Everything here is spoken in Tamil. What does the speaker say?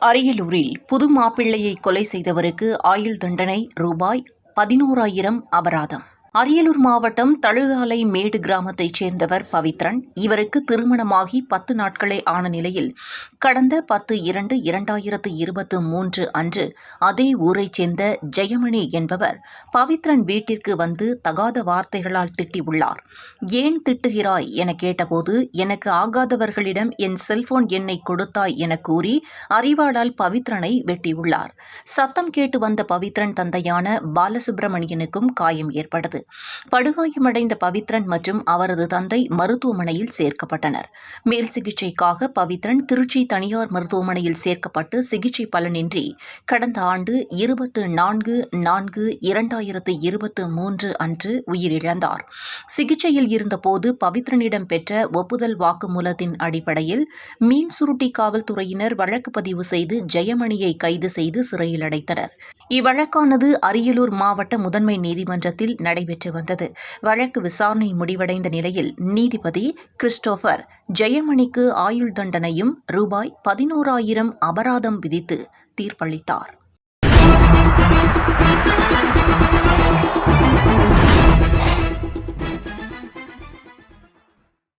அரியலூரில் புது மாப்பிள்ளையை கொலை செய்தவருக்கு ஆயுள் தண்டனை ரூபாய் பதினோராயிரம் அபராதம். அரியலூர் மாவட்டம் தழுதாலை மேடு கிராமத்தைச் சேர்ந்தவர் பவித்ரன். இவருக்கு திருமணமாகி பத்து நாட்களே ஆன நிலையில் கடந்த பத்து இரண்டு இரண்டாயிரத்து இருபத்து மூன்று அன்று அதே ஊரைச் சேர்ந்த ஜெயமணி என்பவர் பவித்ரன் வீட்டிற்கு வந்து தகாத வார்த்தைகளால் திட்டியுள்ளார். ஏன் திட்டுகிறாய்? என கேட்டபோது எனக்கு ஆகாதவர்களிடம் என் செல்போன் எண்ணை கொடுத்தாய் என கூறி அறிவாளால் பவித்ரனை வெட்டியுள்ளார். சத்தம் கேட்டு வந்த பவித்ரன் தந்தையான பாலசுப்பிரமணியனுக்கும் காயம் ஏற்பட்டது. படுகாயமடைந்த பவித்ரன் மற்றும் அவரது தந்தை மருத்துவமனையில் சேர்க்கப்பட்டனர். மேல் சிகிச்சைக்காக பவித்ரன் திருச்சி தனியார் மருத்துவமனையில் சேர்க்கப்பட்டு சிகிச்சை பலனின்றி கடந்த ஆண்டு இருபத்து நான்கு நான்கு இரண்டாயிரத்து இருபத்து மூன்று அன்று உயிரிழந்தார். சிகிச்சையில் இருந்தபோது பவித்ரனிடம் பெற்ற ஒப்புதல் வாக்குமூலத்தின் அடிப்படையில் மீன் சுருட்டி காவல்துறையினர் வழக்கு பதிவு செய்து ஜெயமணியை கைது செய்து சிறையில் அடைத்தனர். இவ்வழக்கானது அரியலூர் மாவட்ட முதன்மை நீதிமன்றத்தில் நடைபெற்று வந்தது. வழக்கு விசாரணை முடிவடைந்த நிலையில் நீதிபதி கிறிஸ்டோபர் ஜெயமணிக்கு ஆயுள் தண்டனையும் ரூபாய் பதினோராயிரம் அபராதம் விதித்து தீர்ப்பளித்தார்.